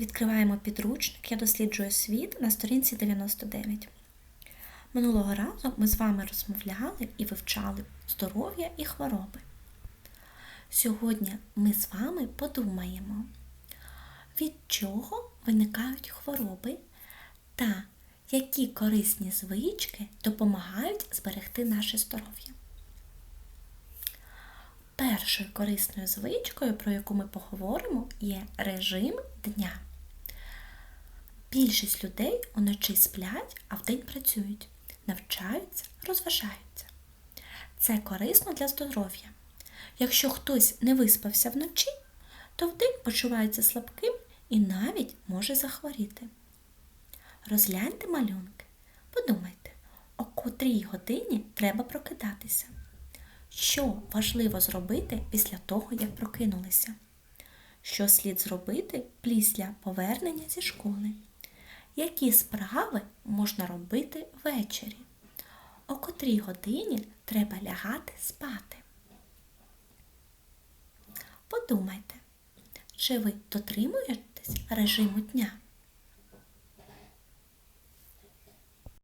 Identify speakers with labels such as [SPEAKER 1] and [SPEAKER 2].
[SPEAKER 1] Відкриваємо підручник Я досліджую світ на сторінці 99. Минулого разу ми з вами розмовляли і вивчали здоров'я і хвороби. Сьогодні ми з вами подумаємо, від чого виникають хвороби та які корисні звички допомагають зберегти наше здоров'я. Першою корисною звичкою, про яку ми поговоримо, є режим дня. Більшість людей уночі сплять, а вдень працюють, навчаються, розважаються. Це корисно для здоров'я. Якщо хтось не виспався вночі, то вдень почувається слабким і навіть може захворіти. Розгляньте малюнки, подумайте, о котрій годині треба прокидатися. Що важливо зробити після того, як прокинулися? Що слід зробити після повернення зі школи? Які справи можна робити ввечері? О котрій годині треба лягати спати? Подумайте, чи ви дотримуєтесь режиму дня?